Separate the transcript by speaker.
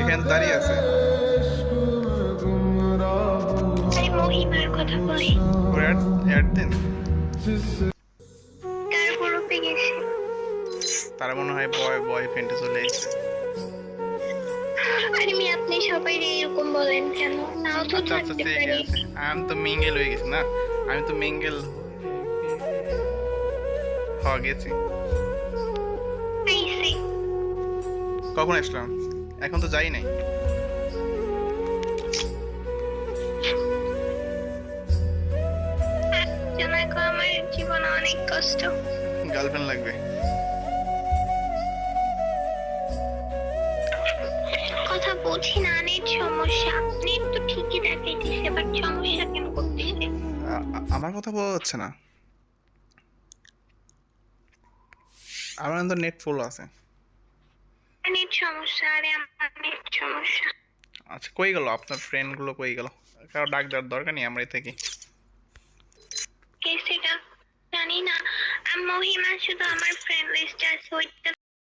Speaker 1: এখানে দাঁড়িয়ে আছে।
Speaker 2: আরে মহিমার কথা বলি
Speaker 1: ওর অ্যাড দিন।
Speaker 2: তার গ্রুপে গেছে
Speaker 1: তারা মনে হয় বয় বয়ফ্রেন্ডে চলে এসেছে।
Speaker 2: আরে মি আপনি সবাই এরকম বলেন কেন? নাও তো
Speaker 1: আচ্ছা আচ্ছা
Speaker 2: থাকতে পারি
Speaker 1: আমি তো মিঙ্গেল হয়ে গেছি না। আমি তো মিঙ্গেল হয়ে গেছি কখন আসলাম? এখন তো যাই নাই।
Speaker 2: জীবনে অনেক কষ্ট।
Speaker 1: গার্লফ্রেন্ড লাগবে।
Speaker 2: কথা বলছি না নেট সমস্যা। নেট তো ঠিকই দেখাইতেছে বাট সমস্যা কেন করতেছে?
Speaker 1: আমার কথা বলা হচ্ছে না। আমার তো নেট ফুল আছে।
Speaker 2: নেট সমস্যা আরে আমার নেট সমস্যা।
Speaker 1: আচ্ছা কই গেল? আপনার ফ্রেন্ডগুলো কই গেল? কারও ডাক দেওয়ার দরকার নেই আমরাই থাকি।
Speaker 2: কে সেটা জানি না। আমি মহিমা শুধু আমার ফ্রেন্ড লিস্টে আছে ওইটা